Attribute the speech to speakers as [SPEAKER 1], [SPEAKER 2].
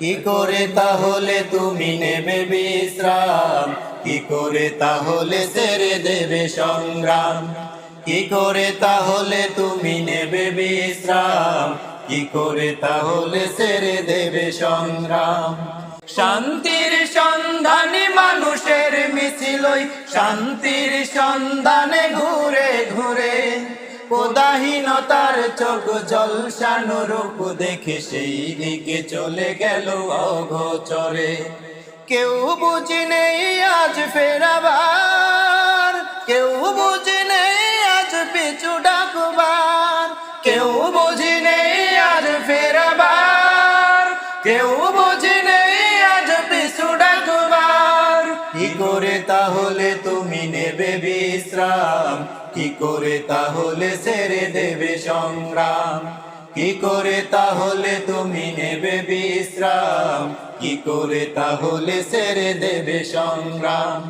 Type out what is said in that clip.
[SPEAKER 1] কি করে তাহলে তুমি নেবে বিশ্রাম? কি করে তাহলে ছেড়ে দেবে সংগ্রাম? কি করে তাহলে তুমি নেবে বিশ্রাম? কি করে তাহলে ছেড়ে দেবে সংগ্রাম? শান্তির সন্ধানে মানুষের মিছিলই শান্তির সন্ধানে ঘুরে উদাহীনতার চোখ জলসানো রূপ দেখে সেই দিকে চলে গেল অগোচরে। কেউ বুঝি নেই আজ ফেরাবার, কেউ বুঝি নেই আজ পিছু ডাকবার। কেউ বুঝি নেই আজ ফেরাবার, কেউ বুঝি নেই করে তাহলে তুমি নেবে বিশ্রাম? কি করে তাহলে ছেড়ে দেবে সংগ্রাম? কি করে তাহলে তুমি নেবে বিশ্রাম? কি করে তাহলে ছেড়ে দেবে সংগ্রাম?